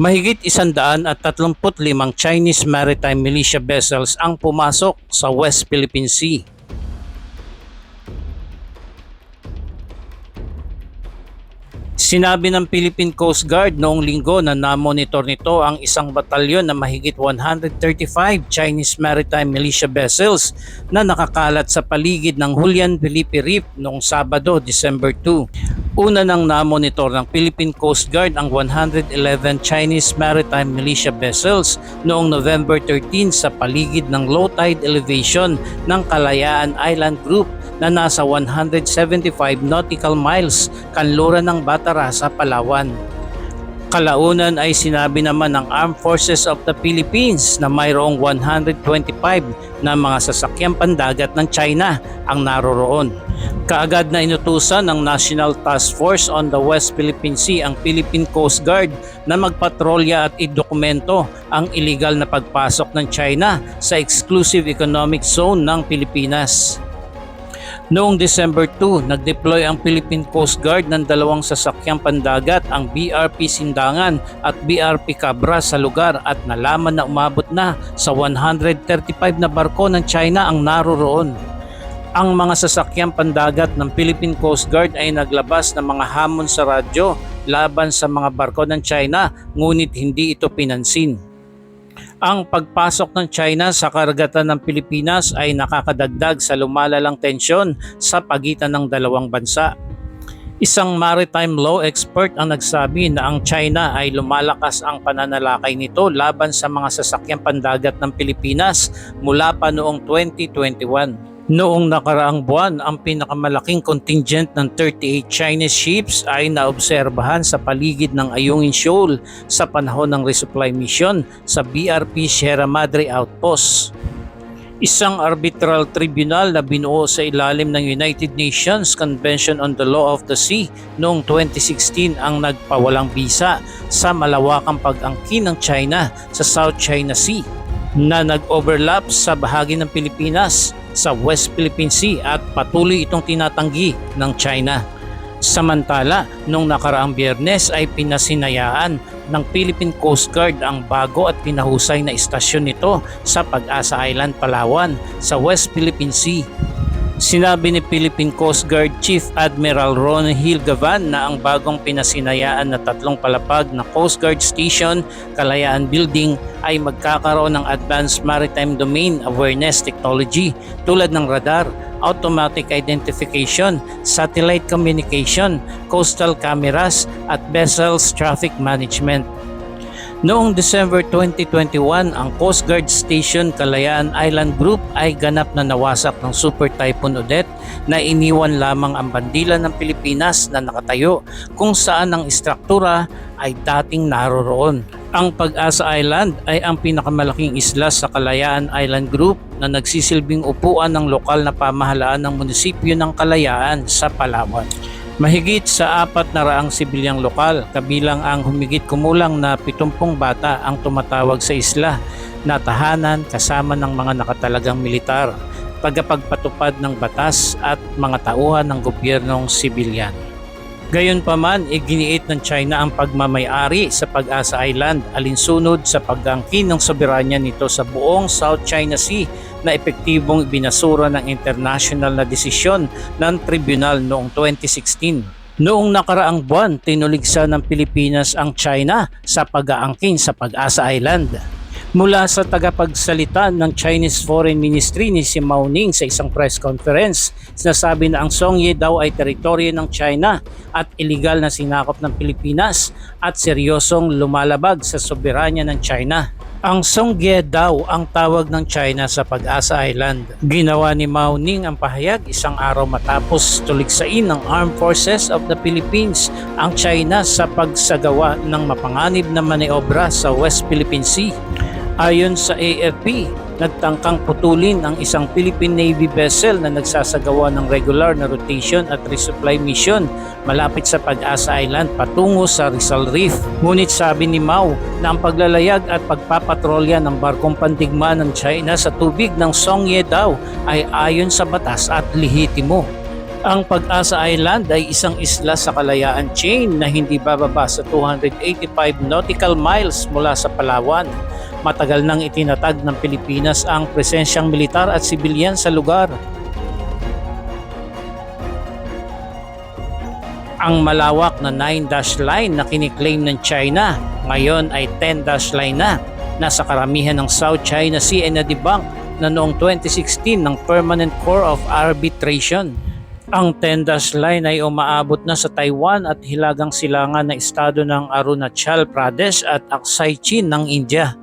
Mahigit isandaan at 35 Chinese maritime militia vessels ang pumasok sa West Philippine Sea. Sinabi ng Philippine Coast Guard noong linggo na namonitor nito ang isang batalyon na mahigit 135 Chinese maritime militia vessels na nakakalat sa paligid ng Julian Felipe Reef noong Sabado, December 2. Una nang namonitor ng Philippine Coast Guard ang 111 Chinese maritime militia vessels noong November 13 sa paligid ng low tide elevation ng Kalayaan Island Group na nasa 175 nautical miles kanluran ng Batarasa, Palawan. Kalaunan ay sinabi naman ng Armed Forces of the Philippines na mayroong 125 na mga sasakyang pandagat ng China ang naroroon. Kaagad na inutusan ng National Task Force on the West Philippine Sea ang Philippine Coast Guard na magpatrolya at idokumento ang iligal na pagpasok ng China sa exclusive economic zone ng Pilipinas. Noong December 2, nag-deploy ang Philippine Coast Guard ng dalawang sasakyang pandagat, ang BRP Sindangan at BRP Cabra sa lugar at nalaman na umabot na sa 135 na barko ng China ang naroroon. Ang mga sasakyang pandagat ng Philippine Coast Guard ay naglabas ng mga hamon sa radyo laban sa mga barko ng China ngunit hindi ito pinansin. Ang pagpasok ng China sa karagatan ng Pilipinas ay nakakadagdag sa lumalalang tensyon sa pagitan ng dalawang bansa. Isang maritime law expert ang nagsabi na ang China ay lumalakas ang pananalakay nito laban sa mga sasakyang pandagat ng Pilipinas mula pa noong 2021. Noong nakaraang buwan, ang pinakamalaking contingent ng 38 Chinese ships ay naobserbahan sa paligid ng Ayungin Shoal sa panahon ng resupply mission sa BRP Sierra Madre Outpost. Isang arbitral tribunal na binuo sa ilalim ng United Nations Convention on the Law of the Sea noong 2016 ang nagpawalang bisa sa malawakang pag-angkin ng China sa South China Sea na nag-overlap sa bahagi ng Pilipinas sa West Philippine Sea at patuloy itong tinatanggi ng China. Samantala, nung nakaraang biyernes ay pinasinayaan ng Philippine Coast Guard ang bago at pinahusay na istasyon nito sa Pag-asa Island, Palawan sa West Philippine Sea. Sinabi ni Philippine Coast Guard Chief Admiral Ron Hill Gavan na ang bagong pinasinayaan na tatlong palapag na Coast Guard Station, Kalayaan Building ay magkakaroon ng Advanced Maritime Domain Awareness Technology tulad ng radar, automatic identification, satellite communication, coastal cameras at vessels traffic management. Noong December 2021, ang Coast Guard Station Kalayaan Island Group ay ganap na nawasak ng Super Typhoon Odette na iniwan lamang ang bandila ng Pilipinas na nakatayo kung saan ang istruktura ay dating naroroon. Ang Pag-asa Island ay ang pinakamalaking isla sa Kalayaan Island Group na nagsisilbing upuan ng lokal na pamahalaan ng munisipyo ng Kalayaan sa Palawan. Mahigit sa apat na raang sibilyang lokal, kabilang ang humigit kumulang na 70 bata ang tumatawag sa isla na tahanan kasama ng mga nakatalagang militar, tagapagpatupad ng batas at mga tauhan ng gobyernong sibilyan. Gayunpaman, iginiit ng China ang pagmamayari sa Pag-asa Island alinsunod sa pagangkin ng soberanya nito sa buong South China Sea na epektibong binasura ng international na desisyon ng tribunal noong 2016. Noong nakaraang buwan, tinuligsa ng Pilipinas ang China sa pag-aangkin sa Pag-asa Island. Mula sa tagapagsalita ng Chinese Foreign Ministry ni si Mao Ning sa isang press conference, sinasabi na ang Songye daw ay teritoryo ng China at iligal na sinakop ng Pilipinas at seryosong lumalabag sa soberanya ng China. Ang Songye daw ang tawag ng China sa Pag-asa Island. Ginawa ni Mao Ning ang pahayag isang araw matapos tuligsain ng Armed Forces of the Philippines ang China sa pagsagawa ng mapanganib na maniobra sa West Philippine Sea. Ayon sa AFP, nagtangkang putulin ang isang Philippine Navy vessel na nagsasagawa ng regular na rotation at resupply mission malapit sa Pag-asa Island patungo sa Rizal Reef. Ngunit sabi ni Mao na ang paglalayag at pagpapatrolya ng barkong pandigma ng China sa tubig ng Songye daw ay ayon sa batas at lehitimo. Ang Pag-asa Island ay isang isla sa Kalayaan Chain na hindi bababa sa 285 nautical miles mula sa Palawan. Matagal nang itinatag ng Pilipinas ang presensyang militar at sibilyan sa lugar. Ang malawak na 9-dash line na kiniklaim ng China ngayon ay 10-dash line na. Nasa karamihan ng South China Sea ay nadibang na noong 2016 ng Permanent Core of Arbitration. Ang 10-dash line ay umaabot na sa Taiwan at hilagang silangan na estado ng Arunachal Pradesh at Aksai Chin ng India.